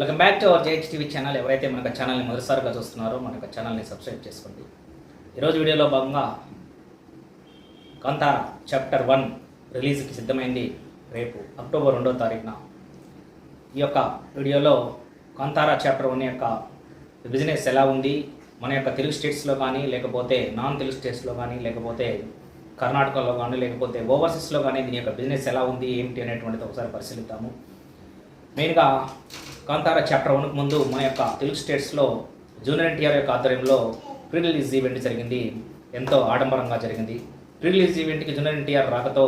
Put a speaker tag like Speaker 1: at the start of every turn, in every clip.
Speaker 1: Welcome back to our J H TV channel. ఎవరైతే మనకు ఛానల్ని మొదటిసారిగా చూస్తున్నారో మనకు ఛానల్ని సబ్స్క్రైబ్ చేసుకోండి. ఈరోజు వీడియోలో భాగంగా కాంతార చాప్టర్ వన్ రిలీజ్కి సిద్ధమైంది. రేపు అక్టోబర్ రెండో తారీఖున ఈ యొక్క వీడియోలో కాంతారా చాప్టర్ వన్ యొక్క బిజినెస్ ఎలా ఉంది? మన యొక్క తెలుగు స్టేట్స్లో కానీ లేకపోతే నాన్ తెలుగు స్టేట్స్లో కానీ లేకపోతే కర్ణాటకలో కానీ లేకపోతే ఓవర్సీస్లో కానీ దీని యొక్క బిజినెస్ ఎలా ఉంది ఏమిటి అనేటువంటిది ఒకసారి పరిశీలిద్దాము. మెయిన్గా కాంతారా చాప్టర్ వన్కు ముందు మన యొక్క తెలుగు స్టేట్స్లో జూనియర్ ఎన్టీఆర్ యొక్క ఆధ్వర్యంలో ప్రీ రిలీజ్ ఈవెంట్ జరిగింది. ఎంతో ఆడంబరంగా జరిగింది. ప్రీ రిలీజ్ ఈవెంట్కి జూనియర్ ఎన్టీఆర్ రాకతో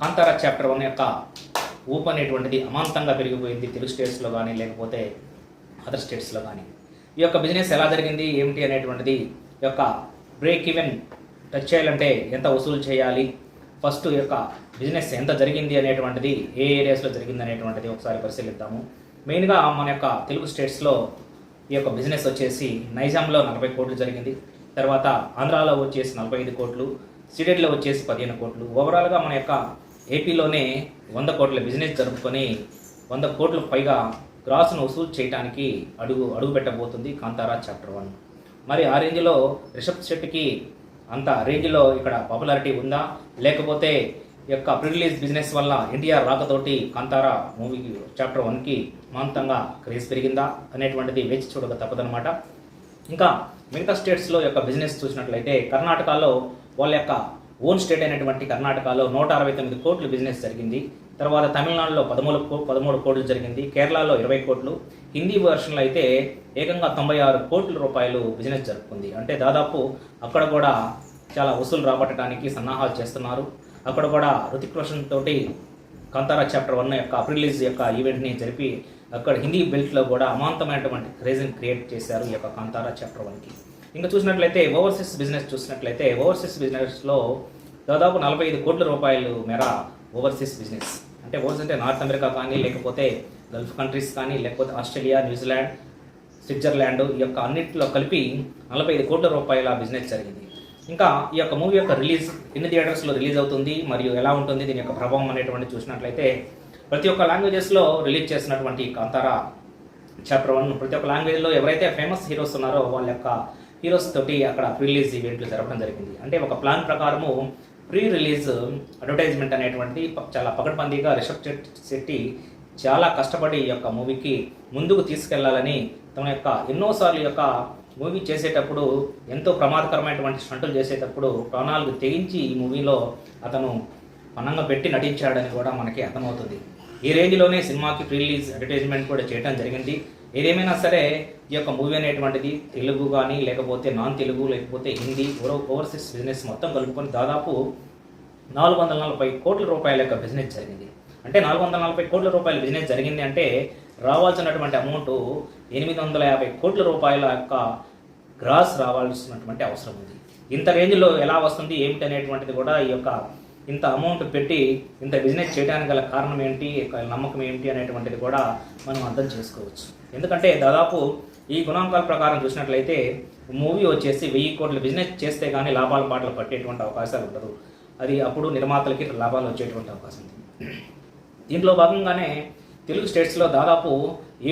Speaker 1: కాంతారా చాప్టర్ వన్ యొక్క ఊపు అనేటువంటిది అమాంతంగా పెరిగిపోయింది తెలుగు స్టేట్స్లో కానీ లేకపోతే అదర్ స్టేట్స్లో కానీ ఈ యొక్క బిజినెస్ ఎలా జరిగింది? ఏమిటి అనేటువంటిది ఈ యొక్క బ్రేక్ ఈవెన్ టచ్ చేయాలంటే ఎంత వసూలు చేయాలి? ఫస్ట్ ఈ యొక్క బిజినెస్ ఎంత జరిగింది అనేటువంటిది ఏ ఏరియాస్లో జరిగింది అనేటువంటిది ఒకసారి పరిశీలిద్దాము. మెయిన్గా మన యొక్క తెలుగు స్టేట్స్లో ఈ యొక్క బిజినెస్ వచ్చేసి నైజాంలో నలభై కోట్లు జరిగింది. తర్వాత ఆంధ్రాలో వచ్చేసి నలభై ఐదు కోట్లు సిడెడ్లో వచ్చేసి పదిహేను కోట్లు. ఓవరాల్గా మన యొక్క ఏపీలోనే వంద కోట్ల బిజినెస్ జరుపుకొని వంద కోట్ల పైగా గ్రాస్ను వసూలు చేయడానికి అడుగు అడుగు పెట్టబోతుంది కాంతారా చాప్టర్ వన్. మరి ఆ రేంజ్లో రిషబ్ శెట్టికి అంత రేంజ్లో ఇక్కడ పాపులారిటీ ఉందా? లేకపోతే యొక్క ప్రిలీజ్ బిజినెస్ వల్ల ఎన్టీఆర్ రాకతోటి కాంతారా మూవీ చాప్టర్ వన్కి మాంతంగా క్రేజ్ పెరిగిందా అనేటువంటిది వేచి చూడక తప్పదనమాట ఇంకా మిగతా స్టేట్స్లో యొక్క బిజినెస్ చూసినట్లయితే కర్ణాటకలో వాళ్ళ యొక్క ఓన్ స్టేట్ అయినటువంటి కర్ణాటకలో నూట అరవై తొమ్మిది కోట్లు బిజినెస్ జరిగింది. తర్వాత తమిళనాడులో పదమూడు కో పదమూడు కోట్లు జరిగింది. కేరళలో ఇరవై కోట్లు. హిందీ వర్షన్లో అయితే ఏకంగా తొంభై ఆరు కోట్ల రూపాయలు బిజినెస్ జరుపుకుంది. అంటే దాదాపు అక్కడ కూడా చాలా వసూలు రాబట్టడానికి సన్నాహాలు చేస్తున్నారు. అక్కడ కూడా రుతిక్ రోషన్ తోటి కాంతారా చాప్టర్ వన్ యొక్క రిలీజ్ యొక్క ఈవెంట్ని జరిపి అక్కడ హిందీ బెల్ట్లో కూడా అమాంతమైనటువంటి క్రేజ్ని క్రియేట్ చేశారు ఈ యొక్క కాంతారా చాప్టర్ వన్కి ఇంకా చూసినట్లయితే ఓవర్సీస్ బిజినెస్ చూసినట్లయితే ఓవర్సీస్ బిజినెస్లో దాదాపు నలభై ఐదు కోట్ల రూపాయలు మేర ఓవర్సీస్ బిజినెస్ అంటే ఓవర్సీస్ అంటే నార్త్ అమెరికా కానీ లేకపోతే గల్ఫ్ కంట్రీస్ కానీ లేకపోతే ఆస్ట్రేలియా న్యూజిలాండ్ స్విట్జర్లాండ్ ఈ యొక్క అన్నింటిలో కలిపి నలభై ఐదు కోట్ల రూపాయల బిజినెస్ జరిగింది. ఇంకా ఈ యొక్క మూవీ యొక్క రిలీజ్ ఎన్ని థియేటర్స్లో రిలీజ్ అవుతుంది మరియు ఎలా ఉంటుంది దీని యొక్క ప్రభావం అనేటువంటి చూసినట్లయితే ప్రతి ఒక్క లాంగ్వేజెస్లో రిలీజ్ చేసినటువంటి కాంతారా చాప్టర్ వన్ ప్రతి ఒక్క లాంగ్వేజ్లో ఎవరైతే ఫేమస్ హీరోస్ ఉన్నారో వాళ్ళ యొక్క హీరోస్ తోటి అక్కడ ప్రీ రిలీజ్ ఈవెంట్లు జరపడం జరిగింది. అంటే ఒక ప్లాన్ ప్రకారము ప్రీ రిలీజ్ అడ్వర్టైజ్మెంట్ అనేటువంటి ప- చాలా పకడ్బందీగా రిషబ్ శెట్టి చాలా కష్టపడి ఈ యొక్క మూవీకి ముందుకు తీసుకెళ్ళాలని తన యొక్క ఎన్నోసార్లు యొక్క మూవీ చేసేటప్పుడు ఎంతో ప్రమాదకరమైనటువంటి స్టంటులు చేసేటప్పుడు ప్రాణాలకు తెగించి ఈ మూవీలో అతను పనంగా పెట్టి నటించాడని కూడా మనకి అర్థమవుతుంది. ఈ రేంజ్లోనే సినిమాకి ప్రీ రిలీజ్ అడ్వర్టైజ్మెంట్ కూడా చేయడం జరిగింది. ఏదేమైనా సరే ఈ యొక్క మూవీ అనేటువంటిది తెలుగు కానీ లేకపోతే నాన్ తెలుగు లేకపోతే హిందీ ఓవర్ ఓవర్సీస్ బిజినెస్ మొత్తం కలుపుకొని దాదాపు నాలుగు వందల నలభై కోట్ల రూపాయల యొక్క బిజినెస్ జరిగింది. అంటే నాలుగు వందల నలభై కోట్ల రూపాయల బిజినెస్ జరిగింది అంటే రావాల్సినటువంటి అమౌంట్ ఎనిమిది వందల యాభై కోట్ల రూపాయల యొక్క గ్రాస్ రావాల్సినటువంటి అవసరం ఉంది. ఇంత రేంజ్లో ఎలా వస్తుంది ఏమిటి అనేటువంటిది కూడా ఈ యొక్క ఇంత అమౌంట్ పెట్టి ఇంత బిజినెస్ చేయడానికి గల కారణం ఏంటి యొక్క నమ్మకం ఏంటి అనేటువంటిది కూడా మనం అర్థం చేసుకోవచ్చు. ఎందుకంటే దాదాపు ఈ గుణాంకాల ప్రకారం చూసినట్లయితే మూవీ వచ్చేసి వెయ్యి కోట్ల బిజినెస్ చేస్తే కానీ లాభాల పాటలు పట్టేటువంటి అవకాశాలు ఉండదు. అది అప్పుడు నిర్మాతలకి లాభాలు వచ్చేటువంటి అవకాశం ఉంది. దీంట్లో భాగంగానే తెలుగు స్టేట్స్లో దాదాపు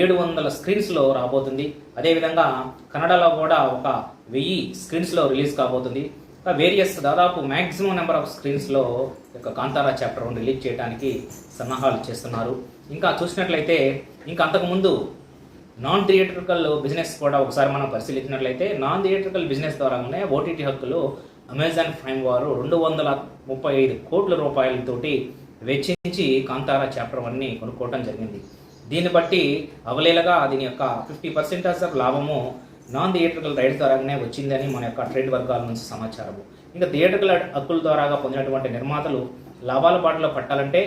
Speaker 1: ఏడు వందల స్క్రీన్స్లో రాబోతుంది. అదేవిధంగా కన్నడలో కూడా ఒక వెయ్యి స్క్రీన్స్లో రిలీజ్ కాబోతుంది. వేరియస్ దాదాపు మ్యాక్సిమం నెంబర్ ఆఫ్ స్క్రీన్స్లో యొక్క కాంతారా చాప్టర్ వన్ రిలీజ్ చేయడానికి సన్నాహాలు చేస్తున్నారు. ఇంకా చూసినట్లయితే ఇంకా అంతకుముందు నాన్ థియేట్రికల్ బిజినెస్ కూడా ఒకసారి మనం పరిశీలించినట్లయితే నాన్ థియేట్రికల్ బిజినెస్ ద్వారానే ఓటీటీ హక్కులు అమెజాన్ ప్రైమ్ వారు రెండు వందల ముప్పై ఐదు కోట్ల రూపాయలతోటి వెచ్చించి కాంతారా చాప్టర్ వన్ని కొనుక్కోవడం జరిగింది. దీన్ని బట్టి అవలేలగా దీని యొక్క ఫిఫ్టీ పర్సెంటేజ్ ఆఫ్ లాభము నాన్ థియేట్రికల్ రైట్స్ ద్వారానే వచ్చిందని మన యొక్క ట్రేడ్ వర్గాల నుంచి సమాచారము. ఇంకా థియేట్రికల్ హక్కుల ద్వారాగా పొందినటువంటి నిర్మాతలు లాభాల బాటలో పట్టాలంటే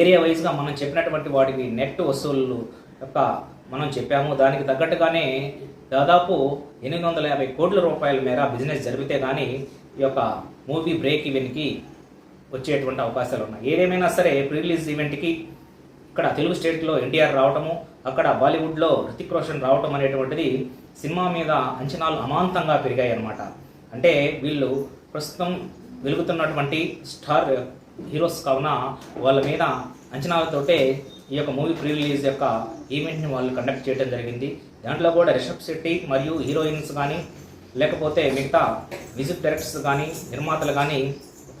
Speaker 1: ఏరియా వైజ్గా మనం చెప్పినటువంటి వాటికి నెట్ వసూళ్ళు యొక్క మనం చెప్పాము. దానికి తగ్గట్టుగానే దాదాపు ఎనిమిది వందల యాభై కోట్ల రూపాయల మేర బిజినెస్ జరిపితే కానీ ఈ యొక్క మూవీ బ్రేక్ ఈవెన్కి వచ్చేటువంటి అవకాశాలు ఉన్నాయి. ఏదేమైనా సరే ప్రీ రిలీజ్ ఈవెంట్కి ఇక్కడ తెలుగు స్టేట్లో ఎన్టీఆర్ రావటము అక్కడ బాలీవుడ్లో రితిక్ రోషన్ రావటం అనేటువంటిది సినిమా మీద అంచనాలు అమాంతంగా పెరిగాయి అన్నమాట అంటే వీళ్ళు ప్రస్తుతం వెలుగుతున్నటువంటి స్టార్ హీరోస్ కావున వాళ్ళ మీద అంచనాలతోటే ఈ యొక్క మూవీ ప్రీ రిలీజ్ యొక్క ఈవెంట్ని వాళ్ళు కండక్ట్ చేయడం జరిగింది. దాంట్లో కూడా రిషబ్ శెట్టి మరియు హీరోయిన్స్ కానీ లేకపోతే మిగతా మ్యూజిక్ డైరెక్టర్స్ కానీ నిర్మాతలు కానీ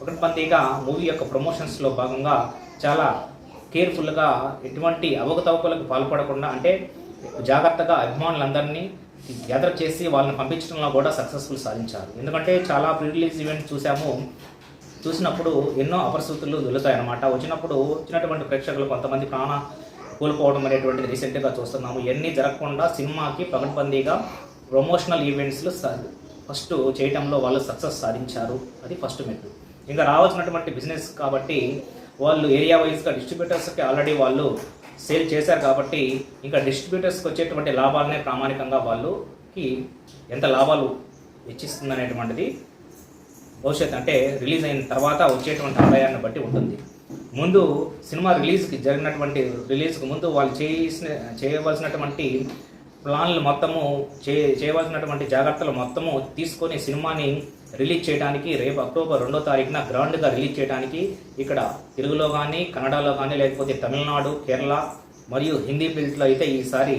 Speaker 1: పకడ్బందీగా మూవీ యొక్క ప్రమోషన్స్లో భాగంగా చాలా కేర్ఫుల్గా ఎటువంటి అవకతవకలకు పాల్పడకుండా అంటే జాగ్రత్తగా అభిమానులందరినీ గ్యాదర్ చేసి వాళ్ళని పంపించడంలో కూడా సక్సెస్ఫుల్ సాధించారు. ఎందుకంటే చాలా ప్రీ రిలీజ్ ఈవెంట్ చూసాము. చూసినప్పుడు ఎన్నో అపరిస్థితులు దొరుకుతాయన్నమాట వచ్చినప్పుడు వచ్చినటువంటి ప్రేక్షకులు కొంతమంది ప్రాణ కోల్పోవడం అనేటువంటిది రీసెంట్గా చూస్తున్నాము. ఇవన్నీ జరగకుండా సినిమాకి పగడ్బందీగా ప్రమోషనల్ ఈవెంట్స్లు ఫస్ట్ చేయటంలో వాళ్ళు సక్సెస్ సాధించారు. అది ఫస్ట్ మెట్టు. ఇంకా రావాల్సినటువంటి బిజినెస్ కాబట్టి వాళ్ళు ఏరియా వైజ్గా డిస్ట్రిబ్యూటర్స్కి ఆల్రెడీ వాళ్ళు సేల్ చేశారు కాబట్టి ఇంకా డిస్ట్రిబ్యూటర్స్కి వచ్చేటువంటి లాభాలనే ప్రామాణికంగా వాళ్ళకి ఎంత లాభాలు ఇచ్చిస్తుంది అనేటువంటిది భవిష్యత్ అంటే రిలీజ్ అయిన తర్వాత వచ్చేటువంటి ఆదాయాన్ని బట్టి ఉంటుంది. ముందు సినిమా రిలీజ్కి జరిగినటువంటి రిలీజ్కి ముందు వాళ్ళు చేసిన చేయవలసినటువంటి ప్లాన్లు మొత్తము చే చేయవలసినటువంటి జాగ్రత్తలు మొత్తము తీసుకొని సినిమాని రిలీజ్ చేయడానికి రేపు అక్టోబర్ రెండో తారీఖున గ్రాండ్గా రిలీజ్ చేయడానికి ఇక్కడ తెలుగులో కానీ కన్నడలో కానీ లేకపోతే తమిళనాడు కేరళ మరియు హిందీ బెల్ట్లో అయితే ఈసారి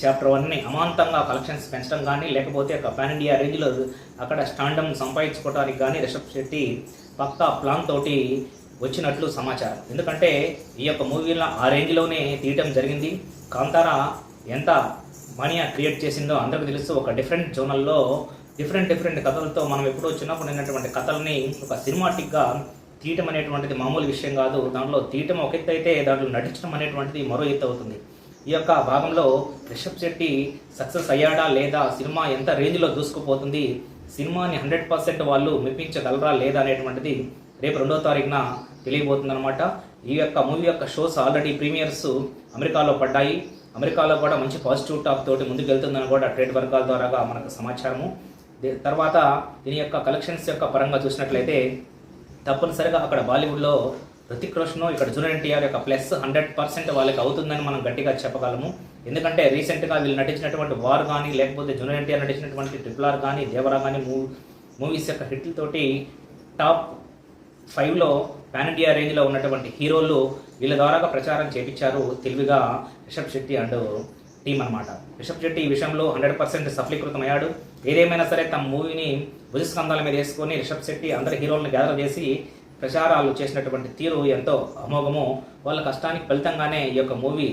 Speaker 1: చాప్టర్ వన్ని అమాంతంగా కలెక్షన్స్ పెంచడం కానీ లేకపోతే ఒక పాన్ ఇండియా రేంజ్లో అక్కడ స్టాండమ్ సంపాదించుకోవడానికి కానీ రిషబ్ శెట్టి పక్కా ప్లాన్ తోటి వచ్చినట్లు సమాచారం. ఎందుకంటే ఈ యొక్క మూవీలో ఆ రేంజ్లోనే తీయటం జరిగింది. కాంతారా ఎంత మనీ క్రియేట్ చేసిందో అందరికీ తెలుసు. ఒక డిఫరెంట్ జోనల్లో డిఫరెంట్ డిఫరెంట్ కథలతో మనం ఎప్పుడో చిన్నప్పుడు ఉన్నటువంటి కథల్ని ఒక సినిమాటిక్గా తీయటం అనేటువంటిది మామూలు విషయం కాదు. దాంట్లో తీయటం ఒక ఎత్తు అయితే దాంట్లో నటించడం అనేటువంటిది మరో ఎత్తు అవుతుంది. ఈ యొక్క భాగంలో రిషబ్ శెట్టి సక్సెస్ అయ్యాడా లేదా సినిమా ఎంత రేంజ్లో దూసుకుపోతుంది? సినిమాని హండ్రెడ్ పర్సెంట్ వాళ్ళు మెప్పించగలరా లేదా అనేటువంటిది రేపు రెండో తారీఖున తెలియబోతుంది అనమాట ఈ యొక్క మూవీ యొక్క షోస్ ఆల్రెడీ ప్రీమియర్స్ అమెరికాలో పడ్డాయి. అమెరికాలో కూడా మంచి పాజిటివ్ టాక్ తోటి ముందుకు వెళ్తుందని కూడా ట్రేడ్ వర్గాల ద్వారాగా మనకు సమాచారము. తర్వాత దీని యొక్క కలెక్షన్స్ యొక్క పరంగా చూసినట్లయితే తప్పనిసరిగా అక్కడ బాలీవుడ్లో రుతిక్ రోషన్ ఇక్కడ జూనియర్ ఎన్టీఆర్ యొక్క ప్లస్ హండ్రెడ్ పర్సెంట్ వాళ్ళకి అవుతుందని మనం గట్టిగా చెప్పగలము. ఎందుకంటే రీసెంట్గా వీళ్ళు నటించినటువంటి వార్ కానీ లేకపోతే జూనియర్ ఎన్టీఆర్ నటించినటువంటి ట్రిపుల్ ఆర్ కానీ దేవరా కానీ మూవీ మూవీస్ యొక్క హిట్లతోటి టాప్ ఫైవ్లో పాన్ ఇండియా రేంజ్లో ఉన్నటువంటి హీరోలు వీళ్ళ ద్వారా ప్రచారం చేపించారు తెలివిగా రిషబ్ శెట్టి అండ్ టీం అన్నమాట. రిషబ్ శెట్టి ఈ విషయంలో హండ్రెడ్ పర్సెంట్ సఫలీకృతమయ్యాడు. ఏదేమైనా సరే తమ మూవీని భుజస్కంధాల మీద వేసుకొని రిషబ్ శెట్టి అందరి హీరోలను గ్యాదర్ చేసి ప్రచారాలు చేసినటువంటి తీరు ఎంతో అమోఘమో వాళ్ళ కష్టానికి ఫలితంగానే ఈ యొక్క మూవీ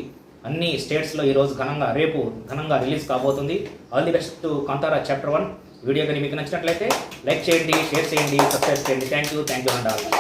Speaker 1: అన్ని స్టేట్స్లో ఈరోజు ఘనంగా రేపు ఘనంగా రిలీజ్ కాబోతుంది. All the best to Kantara chapter one video కానీ మీకు నచ్చినట్లయితే లైక్ చేయండి షేర్ చేయండి సబ్స్క్రైబ్ చేయండి. Thank you thank you and all